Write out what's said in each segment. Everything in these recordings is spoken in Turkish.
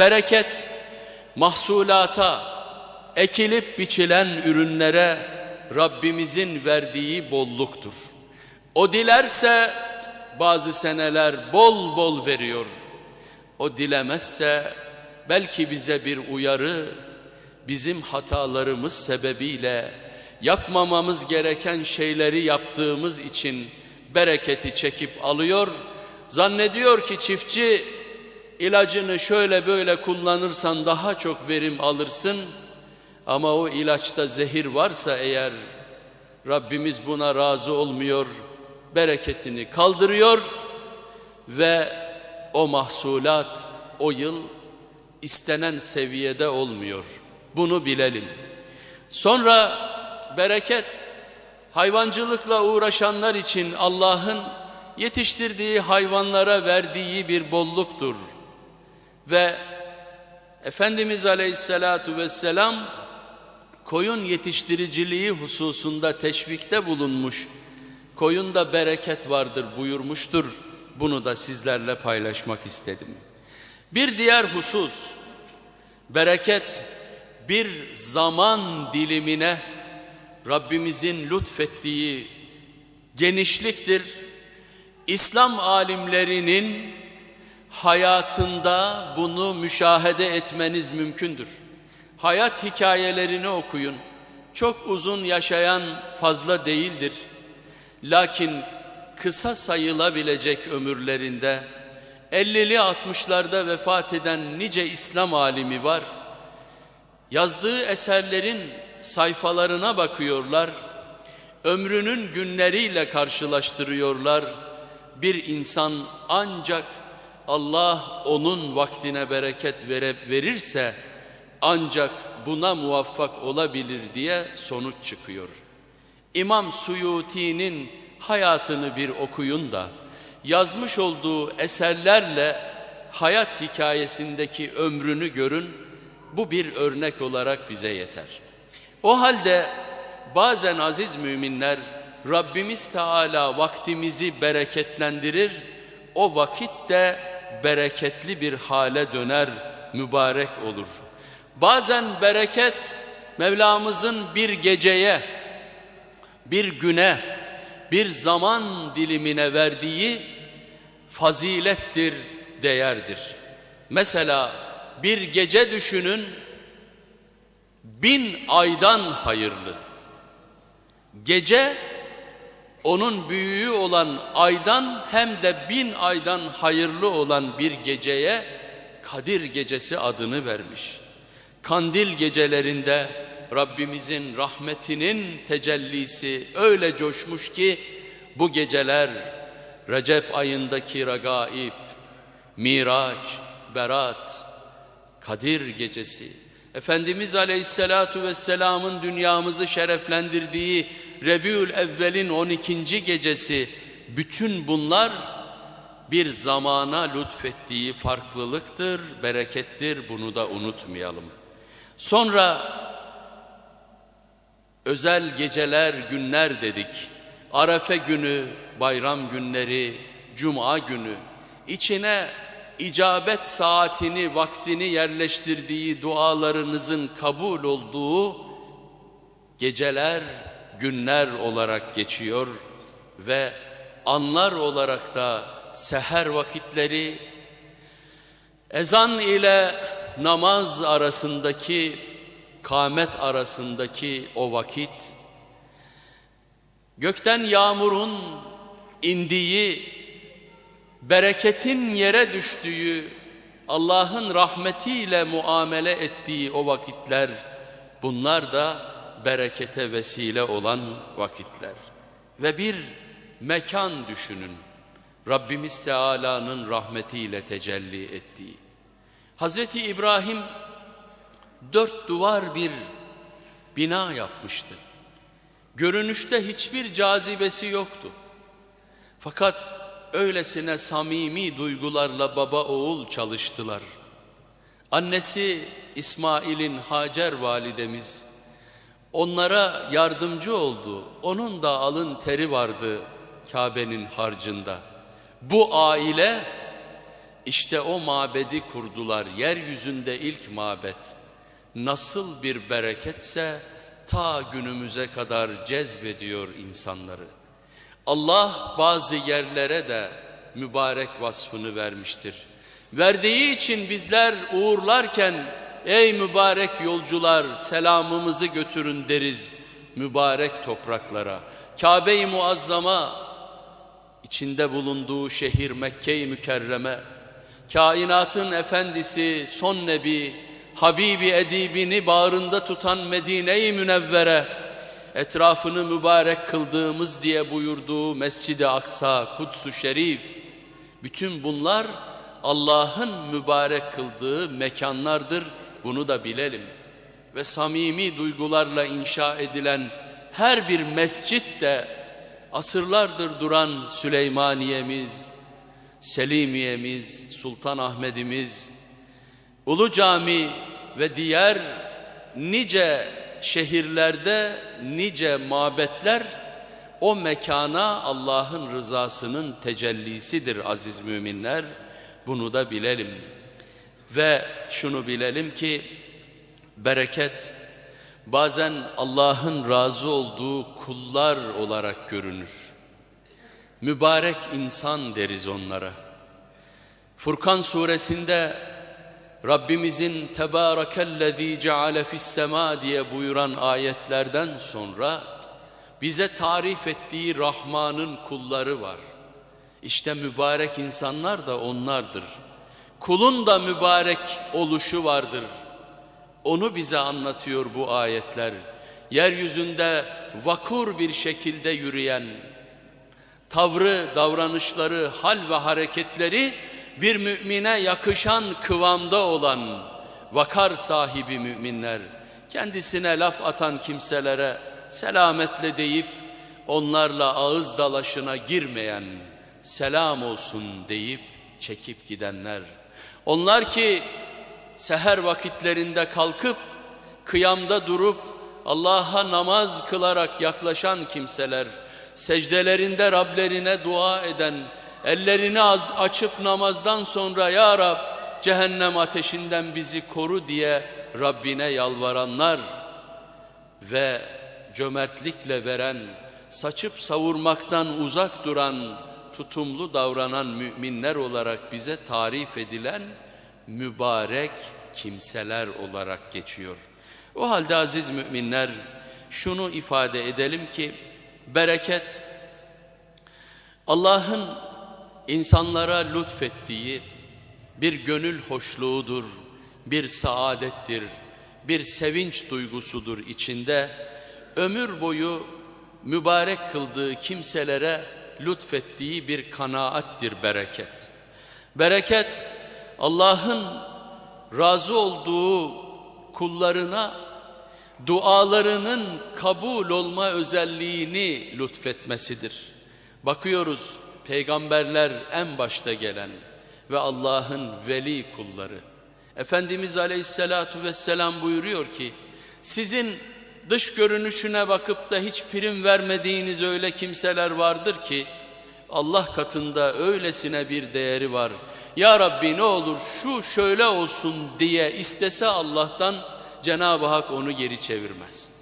Bereket mahsulata, ekilip biçilen ürünlere Rabbimizin verdiği bolluktur. O dilerse bazı seneler bol bol veriyor. O dilemezse belki bize bir uyarı, bizim hatalarımız sebebiyle yapmamamız gereken şeyleri yaptığımız için bereketi çekip alıyor. Zannediyor ki çiftçi ilacını şöyle böyle kullanırsan daha çok verim alırsın. Ama o ilaçta zehir varsa eğer Rabbimiz buna razı olmuyor, bereketini kaldırıyor ve o mahsulat o yıl istenen seviyede olmuyor. Bunu bilelim. Sonra bereket hayvancılıkla uğraşanlar için Allah'ın yetiştirdiği hayvanlara verdiği bir bolluktur. Ve Efendimiz Aleyhisselatu Vesselam koyun yetiştiriciliği hususunda teşvikte bulunmuş. Koyunda bereket vardır buyurmuştur. Bunu da sizlerle paylaşmak istedim. Bir diğer husus, bereket bir zaman dilimine Rabbimizin lütfettiği genişliktir. İslam alimlerinin hayatında bunu müşahede etmeniz mümkündür. Hayat hikayelerini okuyun. Çok uzun yaşayan fazla değildir. Lakin kısa sayılabilecek ömürlerinde 50'li 60'larda vefat eden nice İslam alimi var. Yazdığı eserlerin sayfalarına bakıyorlar. Ömrünün günleriyle karşılaştırıyorlar. Bir insan ancak Allah onun vaktine bereket vere, verirse ancak buna muvaffak olabilir diye sonuç çıkıyor. İmam Suyuti'nin hayatını bir okuyun da yazmış olduğu eserlerle hayat hikayesindeki ömrünü görün. Bu bir örnek olarak bize yeter. O halde bazen aziz müminler Rabbimiz Teala vaktimizi bereketlendirir. O vakit de bereketli bir hale döner, mübarek olur. Bazen bereket Mevlamızın bir geceye, bir güne, bir zaman dilimine verdiği fazilettir, değerdir. Mesela bir gece düşünün, bin aydan hayırlı. Gece onun büyüğü olan aydan hem de bin aydan hayırlı olan bir geceye Kadir gecesi adını vermiş. Kandil gecelerinde Rabbimizin rahmetinin tecellisi öyle coşmuş ki bu geceler Recep ayındaki ragaib, Miraç, Berat, Kadir gecesi, Efendimiz Aleyhisselatu Vesselam'ın dünyamızı şereflendirdiği Rebiül Evvel'in 12. gecesi, bütün bunlar bir zamana lütfettiği farklılıktır, berekettir, bunu da unutmayalım. Sonra özel geceler, günler dedik. Arefe günü, bayram günleri, cuma günü, içine icabet saatini, vaktini yerleştirdiği dualarınızın kabul olduğu geceler, günler olarak geçiyor ve anlar olarak da seher vakitleri, ezan ile namaz arasındaki, kâmet arasındaki o vakit, gökten yağmurun indiği, bereketin yere düştüğü, Allah'ın rahmetiyle muamele ettiği o vakitler, bunlar da berekete vesile olan vakitler. Ve bir mekan düşünün. Rabbimiz Teala'nın rahmetiyle tecelli ettiği. Hazreti İbrahim dört duvar bir bina yapmıştı. Görünüşte hiçbir cazibesi yoktu. Fakat öylesine samimi duygularla baba oğul çalıştılar. Annesi İsmail'in Hacer validemiz onlara yardımcı oldu. Onun da alın teri vardı Kabe'nin harcında. Bu aile İşte o mabedi kurdular. Yeryüzünde ilk mabet. Nasıl bir bereketse ta günümüze kadar cezbediyor insanları. Allah bazı yerlere de mübarek vasfını vermiştir. Verdiği için bizler uğurlarken ey mübarek yolcular selamımızı götürün deriz mübarek topraklara. Kabe-i Muazzama içinde bulunduğu şehir Mekke-i Mükerreme, kainatın efendisi, son nebi, Habibi edibini bağrında tutan Medine-i Münevvere, etrafını mübarek kıldığımız diye buyurduğu Mescid-i Aksa, Kuds-u Şerif, bütün bunlar Allah'ın mübarek kıldığı mekanlardır, bunu da bilelim. Ve samimi duygularla inşa edilen her bir mescit de asırlardır duran Süleymaniyemiz, Selimiyemiz, Sultanahmet'imiz, Ulu Cami ve diğer nice şehirlerde nice mabetler o mekana Allah'ın rızasının tecellisidir aziz müminler. Bunu da bilelim. Ve şunu bilelim ki bereket bazen Allah'ın razı olduğu kullar olarak görünür. Mübarek insan deriz onlara. Furkan suresinde Rabbimizin Tebârekellezî ceale fissema diye buyuran ayetlerden sonra bize tarif ettiği Rahman'ın kulları var. İşte mübarek insanlar da onlardır. Kulun da mübarek oluşu vardır. Onu bize anlatıyor bu ayetler. Yeryüzünde vakur bir şekilde yürüyen, tavrı, davranışları, hal ve hareketleri bir mümine yakışan kıvamda olan vakar sahibi müminler, kendisine laf atan kimselere selametle deyip onlarla ağız dalaşına girmeyen, selam olsun deyip çekip gidenler. Onlar ki seher vakitlerinde kalkıp kıyamda durup Allah'a namaz kılarak yaklaşan kimseler, secdelerinde Rablerine dua eden, ellerini az açıp namazdan sonra Ya Rab cehennem ateşinden bizi koru diye Rabbine yalvaranlar ve cömertlikle veren, saçıp savurmaktan uzak duran, tutumlu davranan müminler olarak bize tarif edilen mübarek kimseler olarak geçiyor. O halde aziz müminler şunu ifade edelim ki bereket Allah'ın insanlara lütfettiği bir gönül hoşluğudur, bir saadettir, bir sevinç duygusudur içinde. Ömür boyu mübarek kıldığı kimselere lütfettiği bir kanaattir bereket. Bereket Allah'ın razı olduğu kullarına dualarının kabul olma özelliğini lütfetmesidir. Bakıyoruz peygamberler en başta gelen ve Allah'ın veli kulları. Efendimiz Aleyhisselatu Vesselam buyuruyor ki sizin dış görünüşüne bakıp da hiç prim vermediğiniz öyle kimseler vardır ki Allah katında öylesine bir değeri var. Ya Rabbi ne olur şu şöyle olsun diye istese Allah'tan Cenab-ı Hak onu geri çevirmez.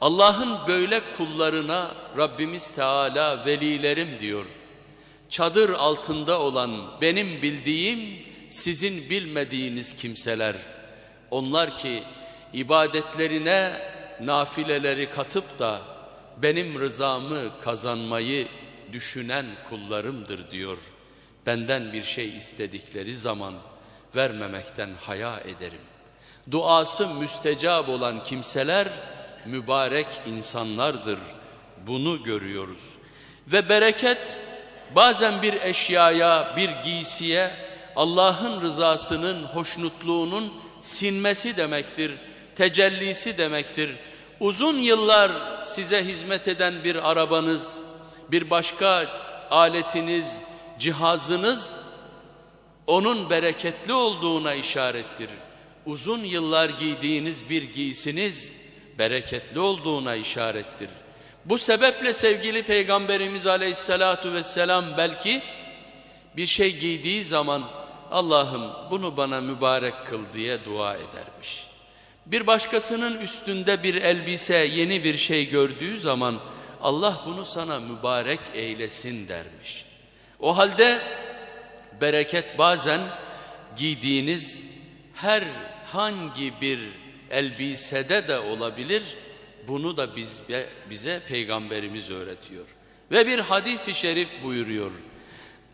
Allah'ın böyle kullarına Rabbimiz Teala velilerim diyor. Çadır altında olan benim bildiğim sizin bilmediğiniz kimseler. Onlar ki ibadetlerine nafileleri katıp da benim rızamı kazanmayı düşünen kullarımdır diyor. Benden bir şey istedikleri zaman vermemekten haya ederim. Duası müstecab olan kimseler mübarek insanlardır. Bunu görüyoruz. Ve bereket bazen bir eşyaya, bir giysiye Allah'ın rızasının, hoşnutluğunun sinmesi demektir, tecellisi demektir. Uzun yıllar size hizmet eden bir arabanız, bir başka aletiniz, cihazınız onun bereketli olduğuna işarettir. Uzun yıllar giydiğiniz bir giysiniz bereketli olduğuna işarettir. Bu sebeple sevgili Peygamberimiz Aleyhisselatu Vesselam belki bir şey giydiği zaman Allah'ım bunu bana mübarek kıl diye dua edermiş. Bir başkasının üstünde bir elbise, yeni bir şey gördüğü zaman Allah bunu sana mübarek eylesin dermiş. O halde bereket bazen giydiğiniz her hangi bir elbisede de olabilir. Bunu da biz, bize peygamberimiz öğretiyor. Ve bir hadisi şerif buyuruyor.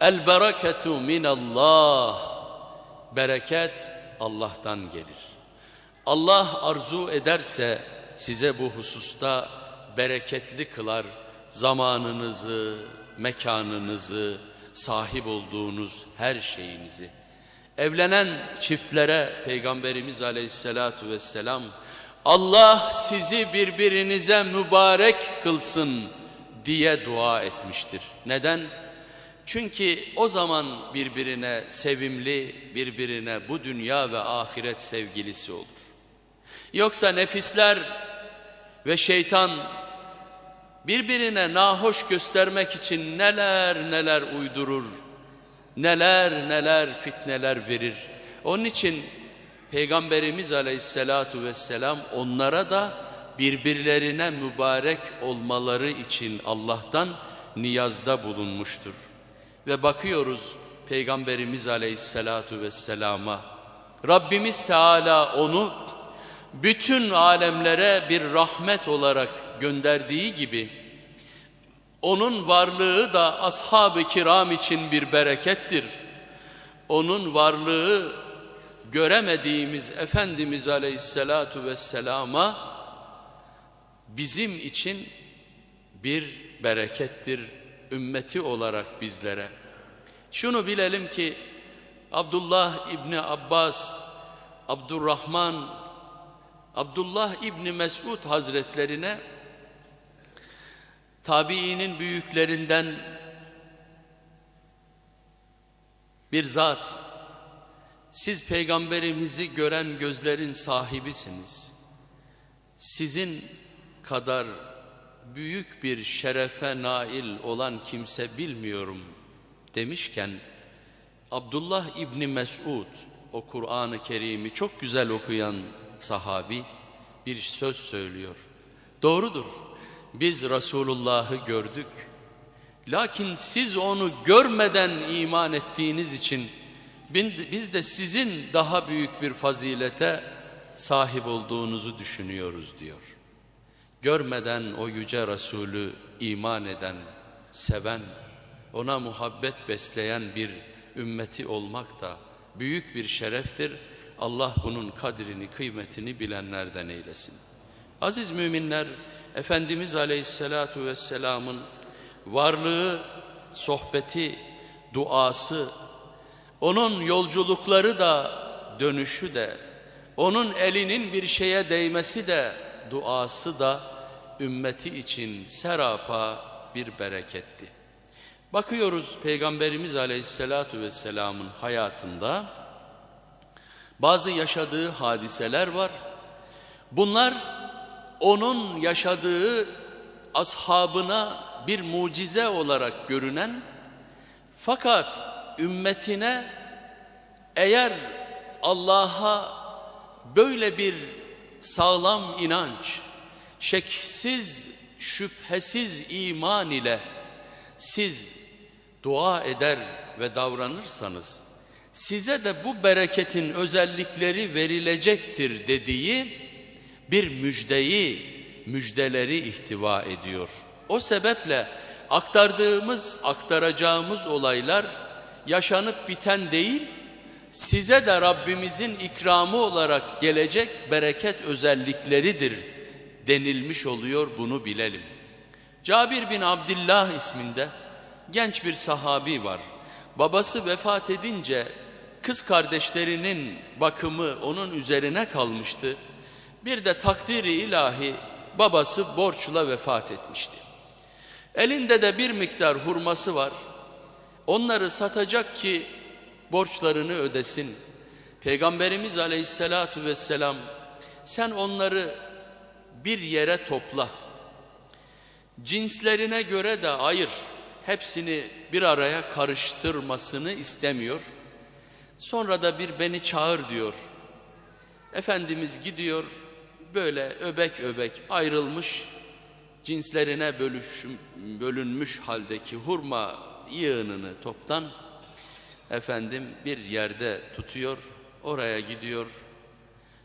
El bereketu minallah. Bereket Allah'tan gelir. Allah arzu ederse size bu hususta bereketli kılar zamanınızı, mekanınızı, sahip olduğunuz her şeyinizi. Evlenen çiftlere Peygamberimiz Aleyhisselatu vesselam Allah sizi birbirinize mübarek kılsın diye dua etmiştir. Neden? Çünkü o zaman birbirine sevimli, birbirine bu dünya ve ahiret sevgilisi olur. Yoksa nefisler ve şeytan birbirine nahoş göstermek için neler neler uydurur, neler neler fitneler verir. Onun için Peygamberimiz aleyhissalatu vesselam onlara da birbirlerine mübarek olmaları için Allah'tan niyazda bulunmuştur. Ve bakıyoruz Peygamberimiz aleyhissalatu vesselama Rabbimiz Teala onu bütün alemlere bir rahmet olarak gönderdiği gibi onun varlığı da ashab-ı kiram için bir berekettir. Onun varlığı göremediğimiz Efendimiz Aleyhisselatu Vesselam'a bizim için bir berekettir ümmeti olarak bizlere. Şunu bilelim ki Abdullah İbni Abbas, Abdurrahman, Abdullah İbni Mesud Hazretlerine tabiinin büyüklerinden bir zat siz peygamberimizi gören gözlerin sahibisiniz. Sizin kadar büyük bir şerefe nail olan kimse bilmiyorum demişken Abdullah İbni Mesud o Kur'an-ı Kerim'i çok güzel okuyan sahabi bir söz söylüyor. Doğrudur. Biz Resulullah'ı gördük. Lakin siz onu görmeden iman ettiğiniz için biz de sizin daha büyük bir fazilete sahip olduğunuzu düşünüyoruz diyor. Görmeden o yüce Resulü iman eden, seven, ona muhabbet besleyen bir ümmeti olmak da büyük bir şereftir. Allah bunun kadrini, kıymetini bilenlerden eylesin. Aziz müminler, Efendimiz Aleyhisselatu Vesselam'ın varlığı, sohbeti, duası, onun yolculukları da dönüşü de, onun elinin bir şeye değmesi de, duası da ümmeti için serapa bir bereketti. Bakıyoruz Peygamberimiz Aleyhisselatu Vesselam'ın hayatında bazı yaşadığı hadiseler var. Bunlar onun yaşadığı ashabına bir mucize olarak görünen fakat ümmetine eğer Allah'a böyle bir sağlam inanç, şeksiz, şüphesiz iman ile siz dua eder ve davranırsanız size de bu bereketin özellikleri verilecektir dediği bir müjdeyi, müjdeleri ihtiva ediyor. O sebeple aktardığımız, aktaracağımız olaylar yaşanıp biten değil, size de Rabbimizin ikramı olarak gelecek bereket özellikleridir denilmiş oluyor bunu bilelim. Cabir bin Abdullah isminde genç bir sahabi var. Babası vefat edince kız kardeşlerinin bakımı onun üzerine kalmıştı. Bir de takdiri ilahi babası borçla vefat etmişti. Elinde de bir miktar hurması var. Onları satacak ki borçlarını ödesin. Peygamberimiz aleyhissalatu vesselam sen onları bir yere topla. Cinslerine göre de ayır. Hepsini bir araya karıştırmasını istemiyor. Sonra da bir beni çağır diyor. Efendimiz gidiyor böyle öbek öbek ayrılmış cinslerine bölüş, bölünmüş haldeki hurma yığınını toptan efendim bir yerde tutuyor oraya gidiyor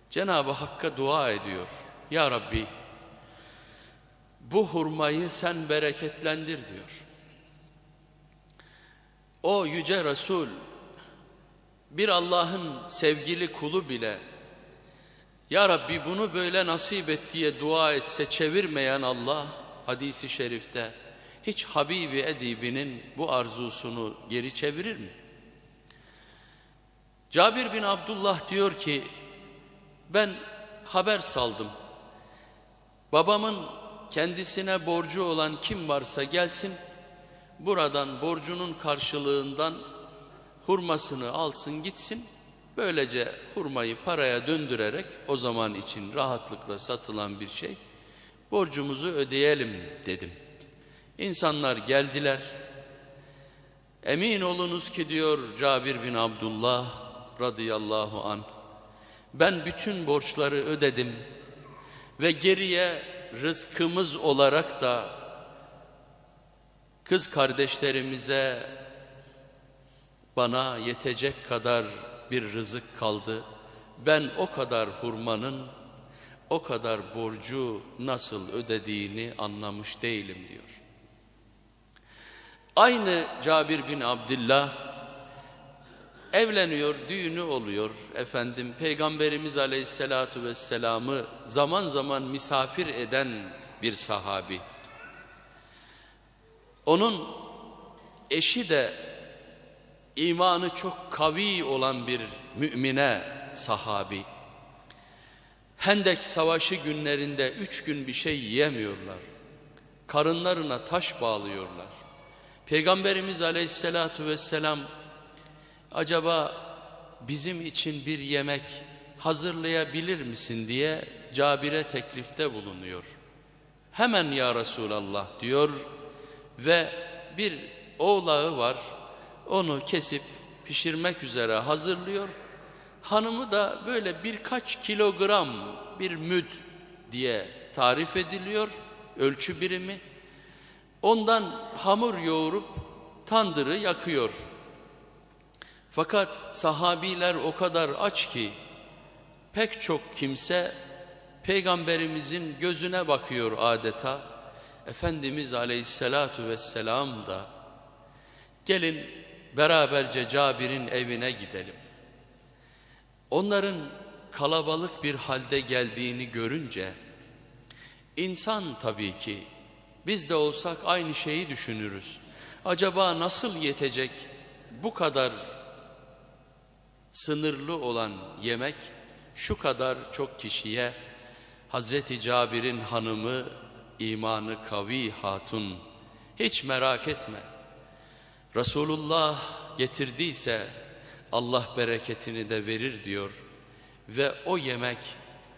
Cenab-ı Hakk'a dua ediyor Ya Rabbi bu hurmayı sen bereketlendir diyor o yüce Resul bir Allah'ın sevgili kulu bile Ya Rabbi bunu böyle nasip et diye dua etse çevirmeyen Allah hadisi şerifte hiç Habibi Edibi'nin bu arzusunu geri çevirir mi? Cabir bin Abdullah diyor ki ben haber saldım. Babamın kendisine borcu olan kim varsa gelsin buradan borcunun karşılığından hurmasını alsın gitsin. Böylece hurmayı paraya döndürerek o zaman için rahatlıkla satılan bir şey borcumuzu ödeyelim dedim. İnsanlar geldiler. Emin olunuz ki diyor Cabir bin Abdullah radıyallahu an. Ben bütün borçları ödedim ve geriye rızkımız olarak da kız kardeşlerimize bana yetecek kadar bir rızık kaldı. Ben o kadar hurmanın o kadar borcu nasıl ödediğini anlamış değilim diyor. Aynı Cabir bin Abdullah evleniyor, düğünü oluyor efendim. Peygamberimiz Aleyhisselatu vesselam'ı zaman zaman misafir eden bir sahabi. Onun eşi de imanı çok kavi olan bir mümine sahabi. Hendek savaşı günlerinde üç gün bir şey yiyemiyorlar. Karınlarına taş bağlıyorlar. Peygamberimiz aleyhissalatu vesselam acaba bizim için bir yemek hazırlayabilir misin diye Cabir'e teklifte bulunuyor. Hemen ya Resulallah diyor ve bir oğlağı var onu kesip pişirmek üzere hazırlıyor. Hanımı da böyle birkaç kilogram bir müd diye tarif ediliyor ölçü birimi. Ondan hamur yoğurup tandırı yakıyor. Fakat sahabiler o kadar aç ki pek çok kimse peygamberimizin gözüne bakıyor adeta. Efendimiz aleyhissalatu vesselam da gelin beraberce Cabir'in evine gidelim. Onların kalabalık bir halde geldiğini görünce insan tabii ki biz de olsak aynı şeyi düşünürüz. Acaba nasıl yetecek bu kadar sınırlı olan yemek şu kadar çok kişiye Hazreti Cabir'in hanımı imanı kavi hatun hiç merak etme. Resulullah getirdiyse Allah bereketini de verir diyor ve o yemek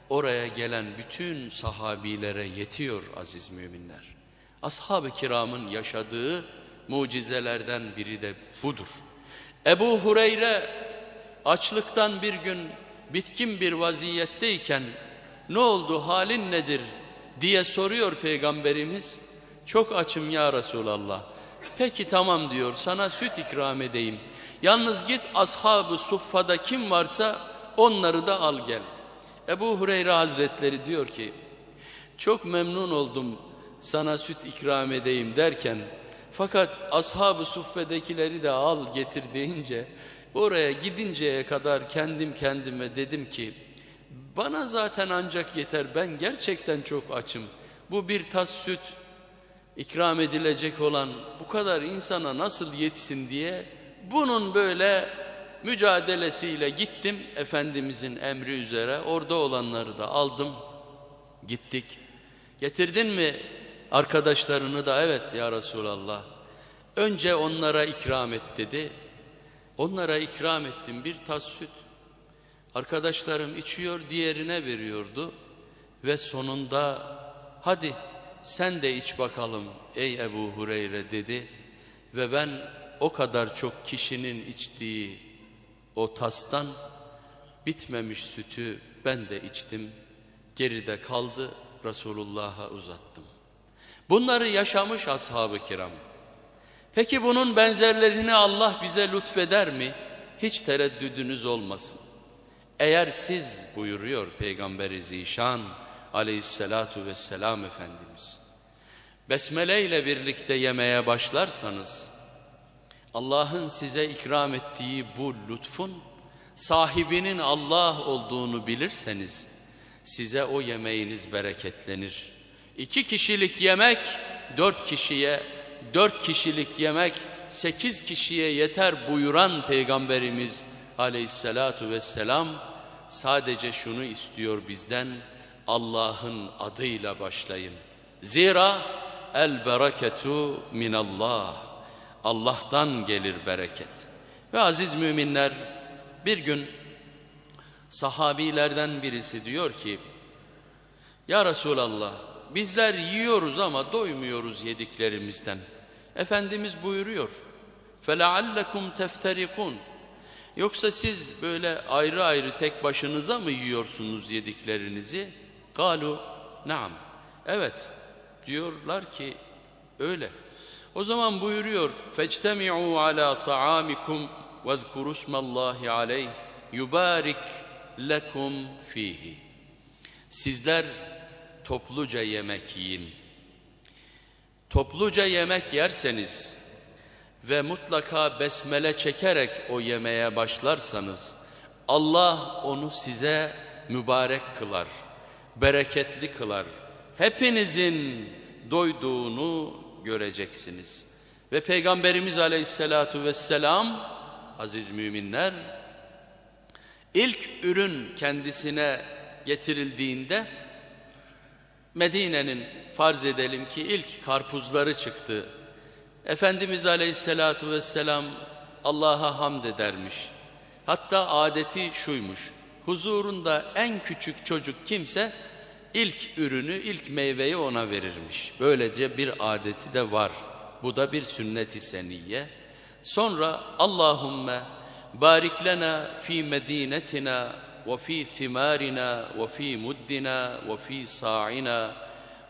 oraya gelen bütün sahabilere yetiyor aziz müminler. Ashab-ı kiramın yaşadığı mucizelerden biri de budur. Ebu Hureyre açlıktan bir gün bitkin bir vaziyetteyken ne oldu halin nedir diye soruyor peygamberimiz. Çok açım ya Resulallah. Peki tamam diyor sana süt ikram edeyim. Yalnız git ashabı suffada kim varsa onları da al gel. Ebu Hureyre Hazretleri diyor ki çok memnun oldum sana süt ikram edeyim derken fakat ashab-ı suffedekileri de al getir deyince oraya gidinceye kadar kendim kendime dedim ki bana zaten ancak yeter ben gerçekten çok açım. Bu bir tas süt ikram edilecek olan bu kadar insana nasıl yetsin diye bunun böyle mücadelesiyle gittim Efendimizin emri üzere orada olanları da aldım gittik. Getirdin mi arkadaşlarını da evet ya Resulallah. Önce onlara ikram et dedi. Onlara ikram ettim bir tas süt. Arkadaşlarım içiyor diğerine veriyordu. Ve sonunda hadi sen de iç bakalım ey Ebu Hureyre dedi. Ve ben o kadar çok kişinin içtiği o tastan bitmemiş sütü ben de içtim. Geride kaldı Resulullah'a uzattım. Bunları yaşamış ashab-ı kiram. Peki bunun benzerlerini Allah bize lütfeder mi? Hiç tereddüdünüz olmasın. Eğer siz buyuruyor Peygamberi Zişan aleyhissalatu vesselam Efendimiz. Besmele ile birlikte yemeye başlarsanız Allah'ın size ikram ettiği bu lütfun sahibinin Allah olduğunu bilirseniz size o yemeğiniz bereketlenir. İki kişilik yemek dört kişiye, dört kişilik yemek sekiz kişiye yeter buyuran Peygamberimiz aleyhissalatu vesselam sadece şunu istiyor bizden Allah'ın adıyla başlayın. Zira el bereketu minallah. Allah'tan gelir bereket. Ve aziz müminler bir gün sahabilerden birisi diyor ki Ya Resulallah bizler yiyoruz ama doymuyoruz yediklerimizden. Efendimiz buyuruyor فَلَعَلَّكُمْ تَفْتَرِقُونَ Yoksa siz böyle ayrı ayrı tek başınıza mı yiyorsunuz yediklerinizi? Galu naam. Evet diyorlar ki öyle. O zaman buyuruyor fectemi'u ala ta'amikum ve zkurusmallahi aleyh yubarik lekum fihi. Sizler topluca yemek yiyin. Topluca yemek yerseniz ve mutlaka besmele çekerek o yemeğe başlarsanız Allah onu size mübarek kılar, bereketli kılar. Hepinizin doyduğunu göreceksiniz. Ve Peygamberimiz Aleyhisselatu Vesselam aziz müminler ilk ürün kendisine getirildiğinde Medine'nin farz edelim ki ilk karpuzları çıktı. Efendimiz Aleyhisselatu Vesselam Allah'a hamd edermiş. Hatta adeti şuymuş. Huzurunda en küçük çocuk kimse ilk ürünü, ilk meyveyi ona verirmiş. Böylece bir adeti de var. Bu da bir sünnet-i seniyye. Sonra Allahümme barik lena fi medinetina ve fi thimarina ve fi muddina ve fi sa'ina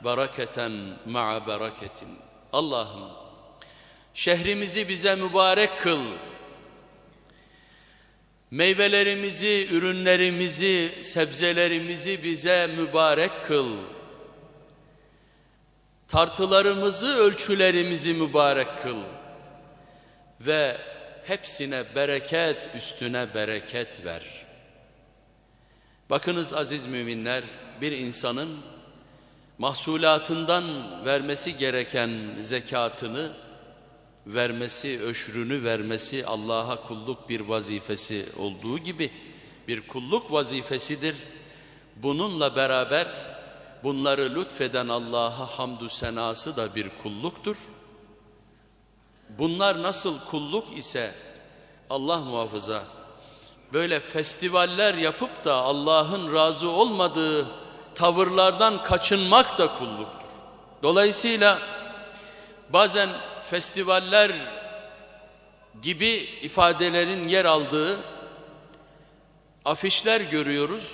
bereketen ma'a bereketin. Allah'ım şehrimizi bize mübarek kıl. Meyvelerimizi, ürünlerimizi, sebzelerimizi bize mübarek kıl. Tartılarımızı, ölçülerimizi mübarek kıl. Ve hepsine bereket, üstüne bereket ver. Bakınız aziz müminler, bir insanın mahsulatından vermesi gereken zekatını vermesi, öşrünü vermesi Allah'a kulluk bir vazifesi olduğu gibi bir kulluk vazifesidir. Bununla beraber bunları lütfeden Allah'a hamdü senası da bir kulluktur. Bunlar nasıl kulluk ise Allah muhafaza böyle festivaller yapıp da Allah'ın razı olmadığı tavırlardan kaçınmak da kulluktur. Dolayısıyla bazen festivaller gibi ifadelerin yer aldığı afişler görüyoruz.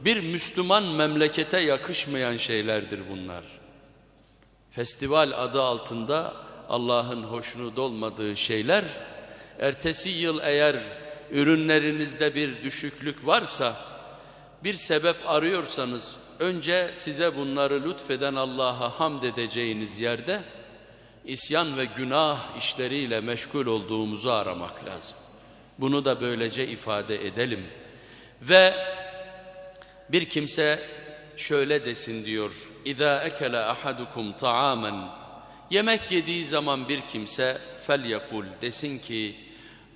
Bir Müslüman memlekete yakışmayan şeylerdir bunlar. Festival adı altında Allah'ın hoşnut olmadığı şeyler, ertesi yıl eğer ürünlerinizde bir düşüklük varsa, bir sebep arıyorsanız, önce size bunları lütfeden Allah'a hamd edeceğiniz yerde, isyan ve günah işleriyle meşgul olduğumuzu aramak lazım. Bunu da böylece ifade edelim. Ve bir kimse şöyle desin diyor. İza ekele ahadukum taamen Yemek yediği zaman bir kimse fel yakul desin ki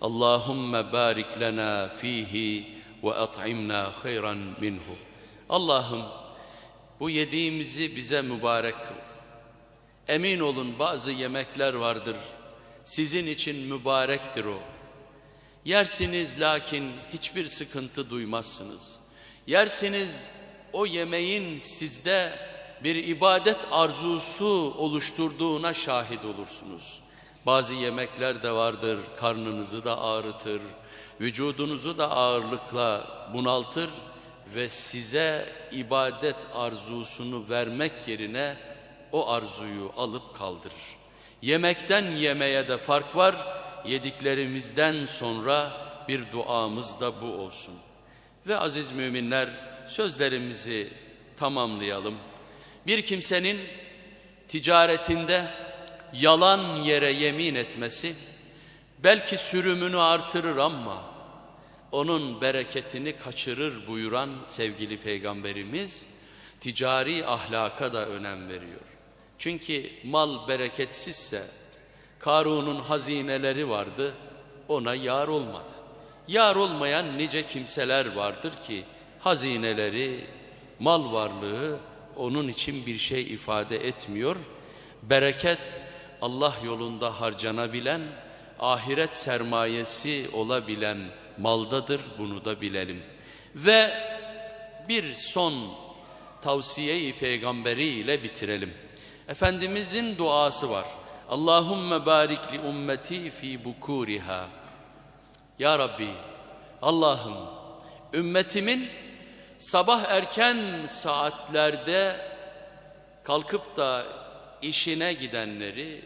Allahumme barik lana fihi ve at'imna hayran minhu. Allah'ım bu yediğimizi bize mübarek kıl. Emin olun bazı yemekler vardır. Sizin için mübarektir o. Yersiniz lakin hiçbir sıkıntı duymazsınız. Yersiniz o yemeğin sizde bir ibadet arzusu oluşturduğuna şahit olursunuz. Bazı yemekler de vardır, karnınızı da ağrıtır, vücudunuzu da ağırlıkla bunaltır ve size ibadet arzusunu vermek yerine o arzuyu alıp kaldırır. Yemekten yemeye de fark var, yediklerimizden sonra bir duamız da bu olsun. Ve aziz müminler sözlerimizi tamamlayalım. Bir kimsenin ticaretinde yalan yere yemin etmesi belki sürümünü artırır ama onun bereketini kaçırır buyuran sevgili peygamberimiz ticari ahlaka da önem veriyor. Çünkü mal bereketsizse Karun'un hazineleri vardı ona yar olmadı. Yar olmayan nice kimseler vardır ki hazineleri, mal varlığı onun için bir şey ifade etmiyor. Bereket Allah yolunda harcanabilen, ahiret sermayesi olabilen maldadır bunu da bilelim. Ve bir son tavsiyeyi peygamberi ile bitirelim. Efendimizin duası var. Allahümme barik li ümmeti fi bukuriha. Ya Rabbi, Allah'ım ümmetimin sabah erken saatlerde kalkıp da işine gidenleri,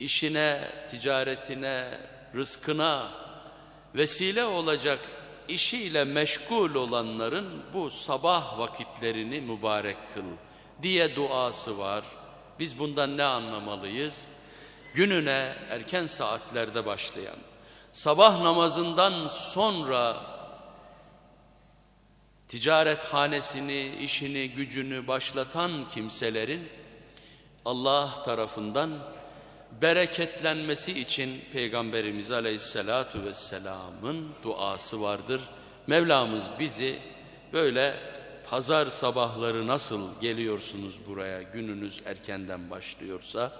işine, ticaretine, rızkına vesile olacak işiyle meşgul olanların bu sabah vakitlerini mübarek kıl diye duası var. Biz bundan ne anlamalıyız? Gününe erken saatlerde başlayan, sabah namazından sonra ticaret hanesini, işini, gücünü başlatan kimselerin Allah tarafından bereketlenmesi için Peygamberimiz Aleyhisselatu Vesselam'ın duası vardır. Mevlamız bizi böyle pazar sabahları nasıl geliyorsunuz buraya gününüz erkenden başlıyorsa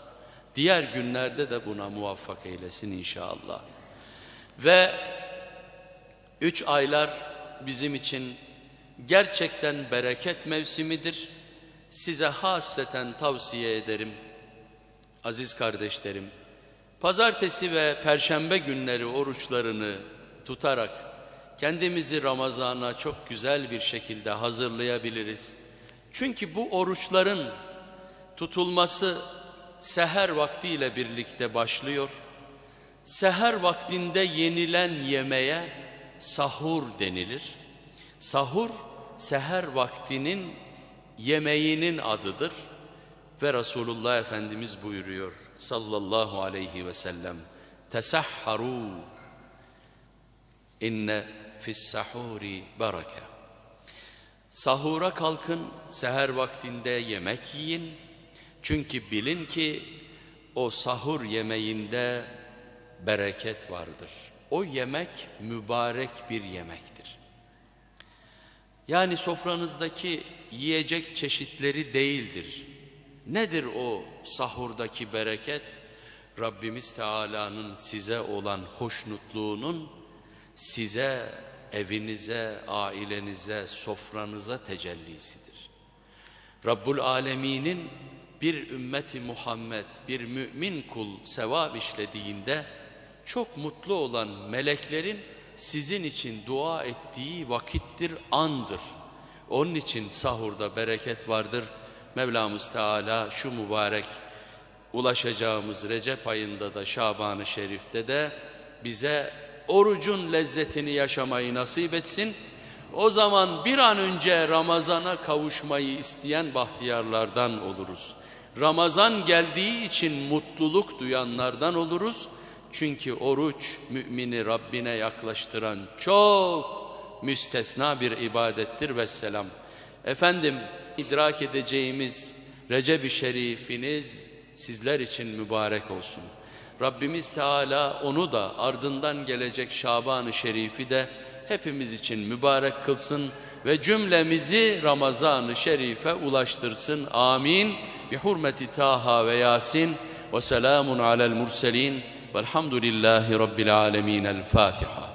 diğer günlerde de buna muvaffak eylesin inşallah. Ve üç aylar bizim için gerçekten bereket mevsimidir. Size hasreten tavsiye ederim aziz kardeşlerim. Pazartesi ve perşembe günleri oruçlarını tutarak kendimizi Ramazan'a çok güzel bir şekilde hazırlayabiliriz. Çünkü bu oruçların tutulması seher vaktiyle birlikte başlıyor. Seher vaktinde yenilen yemeğe sahur denilir. Sahur seher vaktinin yemeğinin adıdır. Ve Resulullah Efendimiz buyuruyor sallallahu aleyhi ve sellem Tesahharu inne fis sahuri baraka Sahura kalkın, seher vaktinde yemek yiyin. Çünkü bilin ki o sahur yemeğinde bereket vardır. O yemek mübarek bir yemektir. Yani sofranızdaki yiyecek çeşitleri değildir Nedir o sahurdaki bereket? Rabbimiz Teala'nın size olan hoşnutluğunun size, evinize, ailenize, sofranıza tecellisidir. Rabbul Alemin'in bir ümmeti Muhammed, bir mümin kul sevap işlediğinde çok mutlu olan meleklerin sizin için dua ettiği vakittir, andır. Onun için sahurda bereket vardır. Mevlamız Teala şu mübarek ulaşacağımız Recep ayında da Şaban-ı Şerif'te de bize orucun lezzetini yaşamayı nasip etsin. O zaman bir an önce Ramazan'a kavuşmayı isteyen bahtiyarlardan oluruz. Ramazan geldiği için mutluluk duyanlardan oluruz. Çünkü oruç mümini Rabbine yaklaştıran çok müstesna bir ibadettir ve selam. Efendim idrak edeceğimiz Recep-i Şerifiniz sizler için mübarek olsun. Rabbimiz Teala onu da ardından gelecek Şaban-ı Şerif'i de hepimiz için mübarek kılsın ve cümlemizi Ramazan-ı Şerif'e ulaştırsın. Amin. Bi hurmeti Taha ve Yasin ve selamun alel murselin velhamdülillahi rabbil alemin. El Fatiha.